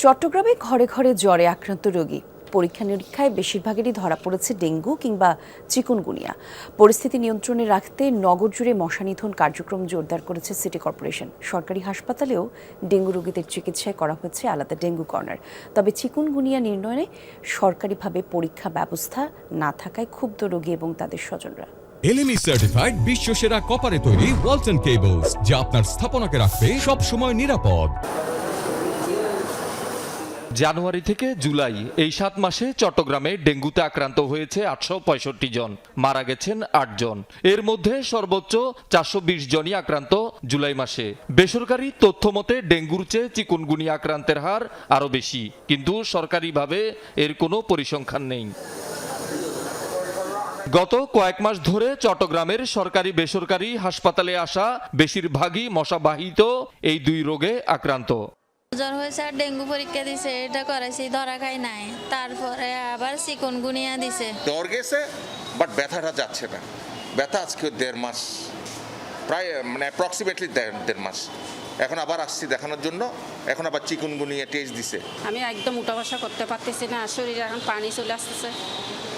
চট্টগ্রামে ঘরে ঘরে জ্বরে আক্রান্ত রোগী। পরীক্ষা নিরীক্ষায় বেশিরভাগেরই ধরা পড়েছে ডেঙ্গু কিংবা চিকুনগুনিয়া। পরিস্থিতি নিয়ন্ত্রণে রাখতে নগর জুড়ে মশা নিধন কার্যক্রম জোরদার করেছে সিটি কর্পোরেশন। সরকারি হাসপাতালেও ডেঙ্গু রোগীদের চিকিৎসায় করা হচ্ছে আলাদা ডেঙ্গু কর্নার। তবে চিকুনগুনিয়া নির্ণয়ে সরকারিভাবে পরীক্ষা ব্যবস্থা না থাকায় ক্ষুব্ধ রোগী এবং তাদের স্বজনরা। এলএমই সার্টিফাইড বিশ্ব সেরা কপারে তৈরি ওয়ালটন কেবলস যা আপনার স্থাপনাকে রাখবে সব সময় নিরাপদ। জানুয়ারি থেকে জুলাই। এই সাত মাসে চট্টগ্রামে ডেঙ্গুতে আক্রান্ত হয়েছে আটশো পঁয়ষট্টি জন, মারা গেছেন আট জন। এর মধ্যে সর্বোচ্চ চারশো বিশ জনই আক্রান্ত জুলাই মাসে। বেসরকারি তথ্য মতে ডেঙ্গুর চেয়ে চিকুনগুনি আক্রান্তের হার আরও বেশি, কিন্তু সরকারিভাবে এর কোনো পরিসংখ্যান নেই। গত কয়েক মাস ধরে চট্টগ্রামের সরকারি বেসরকারি হাসপাতালে আসা বেশিরভাগই মশাবাহিত এই দুই রোগে আক্রান্ত। জ্বর হয়েছে আর ডেঙ্গু পরীক্ষা দিছে এটা করাইছি ধরা খাই নাই। তারপরে আবার চিকনগুনিয়া দিছে। জ্বর গেছে বাট ব্যথাটা যাচ্ছে না। ব্যথা আজকে দেড় মাস প্রায় মানে অ্যাপ্রক্সিমেটলি দেড় মাস। এখন আবার আসছি দেখানোর জন্য এখন আবার চিকুনগুনিয়া টেস্ট দিছে। আমি একদম উঠা বসা করতে পারতেছি না শরীরে এখন পানি চলে আসতেছে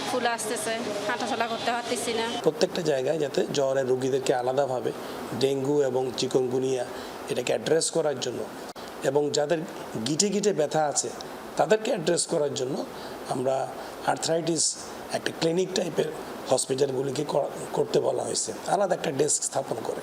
ফুলে আসতেছে হাঁটাচলা করতে পারতেছি না। প্রত্যেকটা জায়গায় যাতে জ্বরের রুগীদেরকে আলাদাভাবে ডেঙ্গু এবং চিকনগুনিয়া এটাকে অ্যাড্রেস করার জন্য। এবং যাদের গিটে গিটে ব্যথা আছে, তাদেরকে অ্যাড্রেস করার জন্য আমরা আর্থরাইটিস একটা ক্লিনিক টাইপের হসপিটালগুলিকে করতে বলা হয়েছে। আলাদা একটা ডেস্ক স্থাপন করে।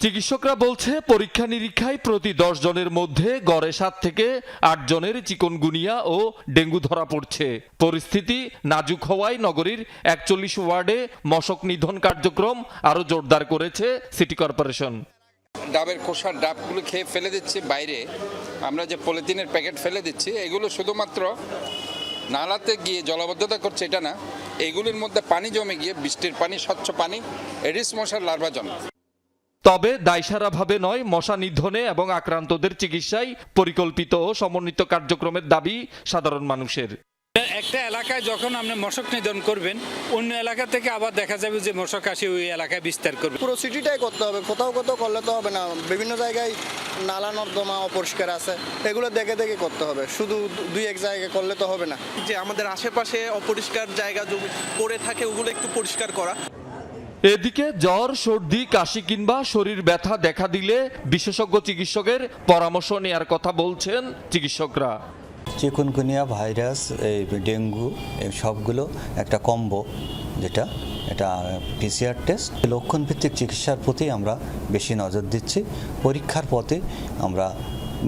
চিকিৎসকরা বলছে, পরীক্ষা নিরীক্ষায় প্রতি দশ জনের মধ্যে গড়ে সাত থেকে আট জনের চিকনগুনিয়া ও ডেঙ্গু ধরা পড়ছে। পরিস্থিতি নাজুক হওয়ায় নগরীর একচল্লিশ ওয়ার্ডে মশক নিধন কার্যক্রম আরও জোরদার করেছে সিটি কর্পোরেশন। ডাবের খোসার ডাবগুলো খেয়ে ফেলে দিচ্ছি বাইরে। আমরা যে পলিথিনের প্যাকেট ফেলে দিচ্ছি, এগুলো শুধুমাত্র নালাতে গিয়ে জলাবদ্ধতা করছে, এটা না। এগুলির মধ্যে পানি জমে গিয়ে বৃষ্টির পানি, স্বচ্ছ পানি এডিস মশার লার্ভা জন্ম তবে দায়সারাভাবে নয়, মশা নিধনে এবং আক্রান্তদের চিকিৎসায় পরিকল্পিত ও সমন্বিত কার্যক্রমের দাবি সাধারণ মানুষের। একটা এলাকায় যখন আপনি মশক নিধন করবেন অন্য এলাকা থেকে আবার দেখা যাবে যে মশক আসে ওই এলাকায় বিস্তার করবে। পুরো সিটিটাই করতে হবে কোথাও কোথাও করলে তো হবে না। বিভিন্ন জায়গায় নালা নর্দমা অপরিষ্কার আছে এগুলো দেখে দেখে করতে হবে। শুধু দুই এক জায়গায় করলে তো হবে না। যে আমাদের আশেপাশে অপরিষ্কার জায়গা পড়ে থাকে ওগুলো একটু পরিষ্কার করা। এদিকে জ্বর সর্দি কাশি কিংবা শরীর ব্যথা দেখা দিলে বিশেষজ্ঞ চিকিৎসকের পরামর্শ নেয়ার কথা বলছেন চিকিৎসকরা। চিকুনগুনিয়া, ভাইরাস, এই ডেঙ্গু, এই সবগুলো একটা কম্বো যেটা, এটা পিসিআর টেস্ট লক্ষণভিত্তিক চিকিৎসার প্রতি আমরা বেশি নজর দিচ্ছি। পরীক্ষার পথে আমরা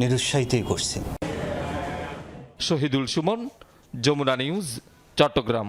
নিরুৎসাহিতই করছি। শহীদুল সুমন, যমুনা নিউজ, চট্টগ্রাম।